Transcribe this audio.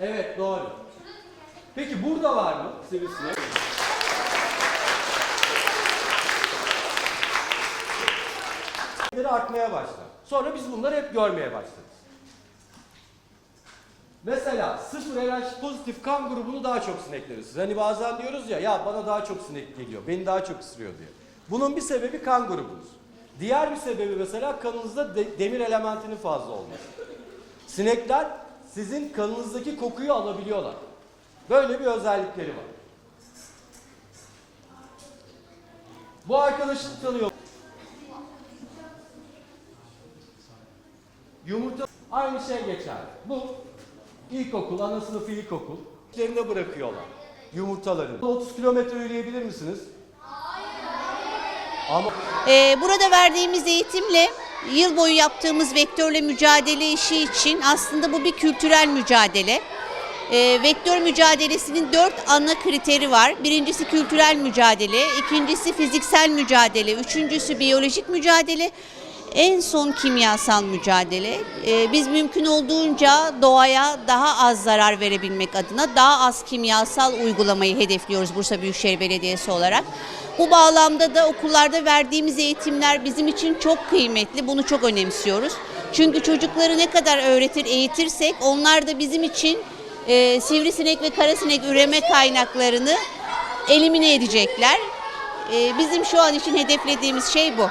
Evet doğru. Peki burada var mı sivrisinek? artmaya başlar. Sonra biz bunları hep görmeye başlarız. Mesela sıfır RH pozitif kan grubunu daha çok sinekleriz. Hani bazen diyoruz ya ya bana daha çok sinek geliyor, beni daha çok ısırıyor diye. Bunun bir sebebi kan grubunuz. Diğer bir sebebi mesela kanınızda de- demir elementinin fazla olması. Sinekler sizin kanınızdaki kokuyu alabiliyorlar. Böyle bir özellikleri var. Bu arkadaşını tanıyor. Yumurta aynı şey geçer. Bu ilkokul, ana sınıfı ilkokul. İçlerine bırakıyorlar yumurtalarını. 30 kilometre yürüyebilir misiniz? Ama Ee, burada verdiğimiz eğitimle yıl boyu yaptığımız vektörle mücadele işi için aslında bu bir kültürel mücadele. Ee, vektör mücadelesinin dört ana kriteri var. Birincisi kültürel mücadele, ikincisi fiziksel mücadele, üçüncüsü biyolojik mücadele, en son kimyasal mücadele. Ee, biz mümkün olduğunca doğaya daha az zarar verebilmek adına daha az kimyasal uygulamayı hedefliyoruz Bursa Büyükşehir Belediyesi olarak. Bu bağlamda da okullarda verdiğimiz eğitimler bizim için çok kıymetli. Bunu çok önemsiyoruz. Çünkü çocukları ne kadar öğretir, eğitirsek onlar da bizim için e, sivrisinek ve karasinek üreme kaynaklarını elimine edecekler. E, bizim şu an için hedeflediğimiz şey bu.